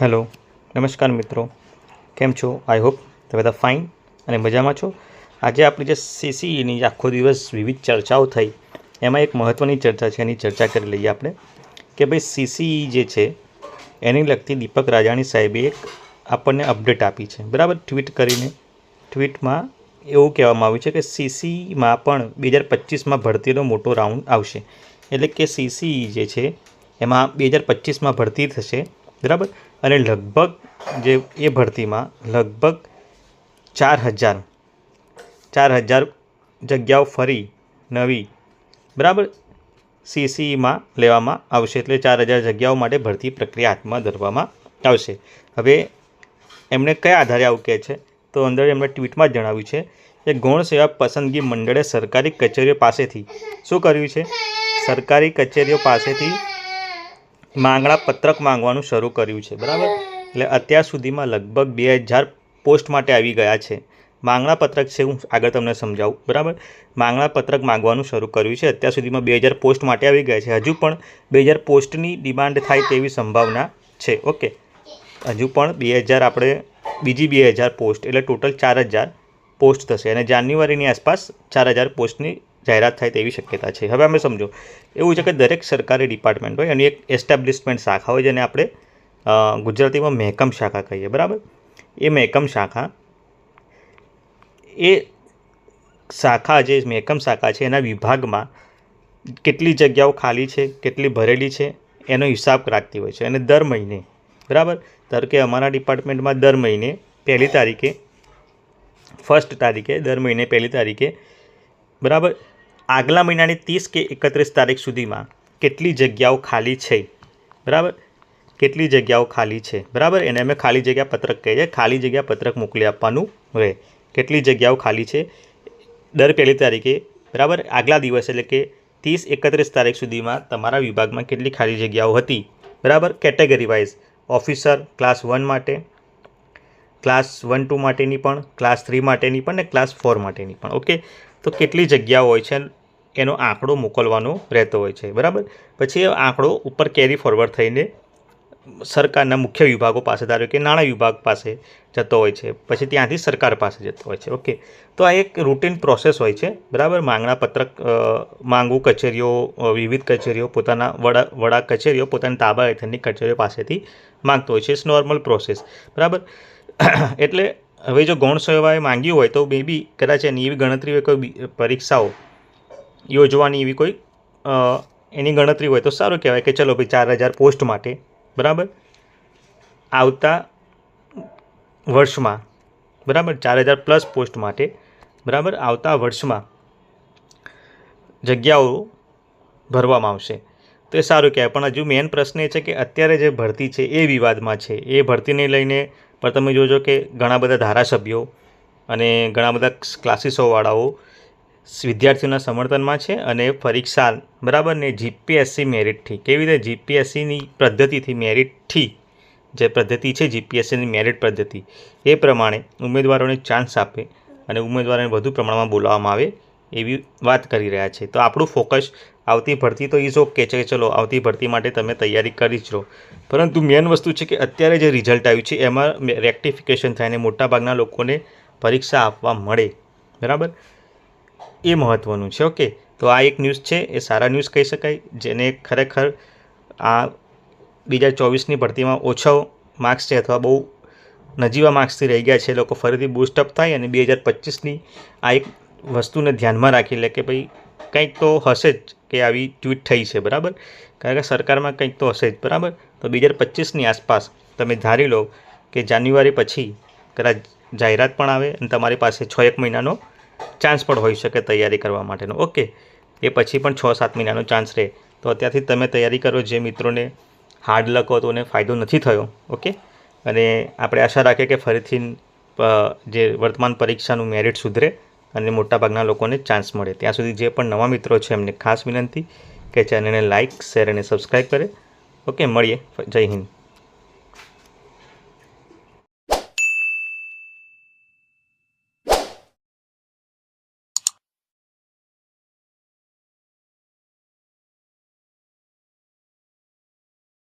Hello, નમસ્કાર મિત્રો. કેમ છો? આઈ હોપ તમે બધા ફાઇન અને મજામાં છો? આજે આપણી જે સીસીઈની આખો દિવસ વિવિધ ચર્ચાઓ થઈ, એમાં એક મહત્ત્વની ચર્ચા છે, એની ચર્ચા કરી લઈએ આપણે કે ભાઈ સીસીઈ જે છે, એની લગતી દીપક રાજાણી સાહેબે એક આપણને અપડેટ આપી છે. બરાબર? ટ્વીટ કરીને ટ્વીટમાં એવું કહેવામાં આવ્યું છે કે સીસીમાં પણ બે હજાર પચીસમાં ભરતીનો મોટો રાઉન્ડ આવશે. એટલે કે સીસીઈ જે છે, એમાં બે હજાર પચીસમાં ભરતી થશે. બરાબર? અને લગભગ જે એ ભરતીમાં લગભગ ચાર હજાર ચાર હજાર જગ્યાઓ ફરી નવી, બરાબર? સીસીમાં લેવામાં આવશે એટલે ચાર હજાર જગ્યાઓ માટે ભરતી પ્રક્રિયા હાથમાં ધરવામાં આવશે. હવે એમણે કયા આધારે આવું કહે છે? તો અંદર એમણે ટ્વીટમાં જણાવ્યું છે કે ગૌણ સેવા પસંદગી મંડળે સરકારી કચેરીઓ પાસેથી શું કર્યું છે? સરકારી કચેરીઓ પાસેથી માંગણા પત્રક માંગવાનું શરૂ કર્યું છે, બરાબર? એટલે અત્યાર સુધીમાં લગભગ બે હજાર પોસ્ટ માટે આવી ગયા છે. માંગણા પત્રક છે, હું આગળ તમને સમજાવું, બરાબર? માંગણા પત્રક માંગવાનું શરૂ કર્યું છે, અત્યાર સુધીમાં બે હજાર પોસ્ટ માટે આવી ગયા છે. હજુ પણ બે હજાર પોસ્ટની ડિમાન્ડ થાય તેવી સંભાવના છે, ઓકે? હજુ પણ બે હજાર આપણે, બીજી બે હજાર પોસ્ટ, એટલે ટોટલ ચાર હજાર પોસ્ટ થશે, અને જાન્યુઆરીની આસપાસ ચાર હજાર પોસ્ટની જાહેરાત થાય તેવી શક્યતા છે. હવે અમે સમજો, એવું છે કે દરેક સરકારી ડિપાર્ટમેન્ટ હોય એની એક એસ્ટાબ્લિશમેન્ટ શાખા હોય જેને આપણે ગુજરાતીમાં મહેકમ શાખા કહીએ, બરાબર? એ મહેકમ શાખા, એ શાખા જે મહેકમ શાખા છે એના વિભાગમાં કેટલી જગ્યાઓ ખાલી છે, કેટલી ભરેલી છે, એનો હિસાબ રાખતી હોય છે અને દર મહિને, બરાબર? ધારો કે અમારા ડિપાર્ટમેન્ટમાં દર મહિને પહેલી તારીખે ફર્સ્ટ તારીખે, દર મહિને પહેલી તારીખે, બરાબર? આગલા મહિનાની ત્રીસ કે એકત્રીસ તારીખ સુધીમાં કેટલી જગ્યાઓ ખાલી છે? બરાબર? કેટલી જગ્યાઓ ખાલી છે? બરાબર? એને અમે ખાલી જગ્યા પત્રક કહીએ. છીએ ખાલી જગ્યા પત્રક મોકલી આપવાનું રહે. કેટલી જગ્યાઓ ખાલી છે? દર પહેલી તારીખે, બરાબર? આગલા દિવસ એટલે કે ત્રીસ એકત્રીસ તારીખ સુધીમાં તમારા વિભાગમાં કેટલી ખાલી જગ્યાઓ હતી? બરાબર? Category wise, officer, class one માટે, ક્લાસ વન ટુ માટેની પણ, ક્લાસ થ્રી માટેની પણ, ને ક્લાસ ફોર માટેની પણ. ઓકે? તો કેટલી જગ્યાઓ હોય છે એનો આંકડો મોકલવાનો રહેતો હોય છે, બરાબર? પછી એ આંકડો ઉપર કેરી ફોરવર્ડ થઈને સરકારના મુખ્ય વિભાગો પાસે ધારો કે નાણાં વિભાગ પાસે જતો હોય છે, પછી ત્યાંથી સરકાર પાસે જતો હોય છે ઓકે તો આ એક રૂટીન પ્રોસેસ હોય છે, બરાબર? માંગણા પત્રક માંગુ કચેરીઓ વિવિધ કચેરીઓ પોતાના વડા વડા કચેરીઓ પોતાની તાબા હેઠળની કચેરીઓ પાસેથી માંગતો હોય છે. ઇટ્સ નોર્મલ પ્રોસેસ બરાબર? એટલે હવે જો ગૌણ સેવાએ માંગ્યું હોય તો મે બી કદાચ એની એવી ગણતરી હોય કોઈ પરીક્ષાઓ યોજવાની એવી કોઈ એની ગણતરી હોય તો સારું કહેવાય કે ચલો ભાઈ ચાર હજાર પોસ્ટ માટે, બરાબર? આવતા વર્ષમાં, બરાબર? ચાર હજાર પ્લસ પોસ્ટ માટે, બરાબર? આવતા વર્ષમાં જગ્યાઓ ભરવામાં આવશે. તો એ સારું કહેવાય. પણ હજુ મેઇન પ્રશ્ન એ છે કે અત્યારે જે ભરતી છે એ વિવાદમાં છે. એ ભરતીને લઈને પણ તમે જોજો કે ઘણા બધા ધારાસભ્યો અને ઘણા બધા ક્લાસીસોવાળાઓ વિદ્યાર્થીઓના સમર્થનમાં છે અને પરીક્ષા, બરાબર ને? જીપીએસસી મેરિટથી કેવી રીતે? જીપીએસસીની પદ્ધતિથી મેરિટથી જે પદ્ધતિ છે જીપીએસસીની મેરિટ પદ્ધતિ. એ પ્રમાણે ઉમેદવારોને ચાન્સ આપે અને ઉમેદવારોને વધુ પ્રમાણમાં બોલાવવામાં આવે એવી વાત કરી રહ્યા છે. તો આપણું ફોકસ આવતી ભરતી તો ઇઝ ઓકે છે. ચલો, આવતી ભરતી માટે તમે તૈયારી કરી જ રહો. પરંતુ મેન વસ્તુ છે કે અત્યારે જે રિઝલ્ટ આવ્યું છે, એમાં રેક્ટિફિકેશન થાય અને મોટાભાગના લોકોને પરીક્ષા આપવા મળે. બરાબર? એ મહત્ત્વનું છે ઓકે તો આ એક ન્યૂઝ છે, એ સારા ન્યૂઝ કહી શકાય, જેને ખરેખર આ બે હજાર ચોવીસની ભરતીમાં ઓછો માર્ક્સ છે અથવા બહુ નજીવા માર્ક્સથી રહી ગયા છે. લોકો ફરીથી બૂસ્ટઅપ થાય અને બે હજાર પચીસની આ એક વસ્તુને ધ્યાનમાં રાખી લે કે ભાઈ કંઈક તો હશે જ કે આવી ટ્વીટ થઈ છે, બરાબર? કારણ કે સરકારમાં કંઈક તો હશે જ, બરાબર? તો બે હજાર પચીસની આસપાસ તમે ધારી લો કે જાન્યુઆરી પછી કદાચ જાહેરાત પણ આવે અને તમારી પાસે છ એક મહિનાનો ચાન્સ પણ હોઈ શકે તૈયારી કરવા માટેનો. ઓકે, એ પછી પણ છ સાત મહિનાનો ચાન્સ રહે. તો અત્યારથી તમે તૈયારી કરો જે મિત્રોને હાર્ડ લક હતો એને ફાયદો નથી થયો, ઓકે? અને આપણે આશા રાખીએ કે ફરીથી જે વર્તમાન પરીક્ષાનું મેરિટ સુધરે અને મોટાભાગના લોકોને ચાન્સ મળે. ત્યાં સુધી જે પણ નવા મિત્રો છે, એમને ખાસ વિનંતી કે ચેનલને લાઇક શેર અને સબસ્ક્રાઈબ કરે. ઓકે મળીએ. જય હિન્દ.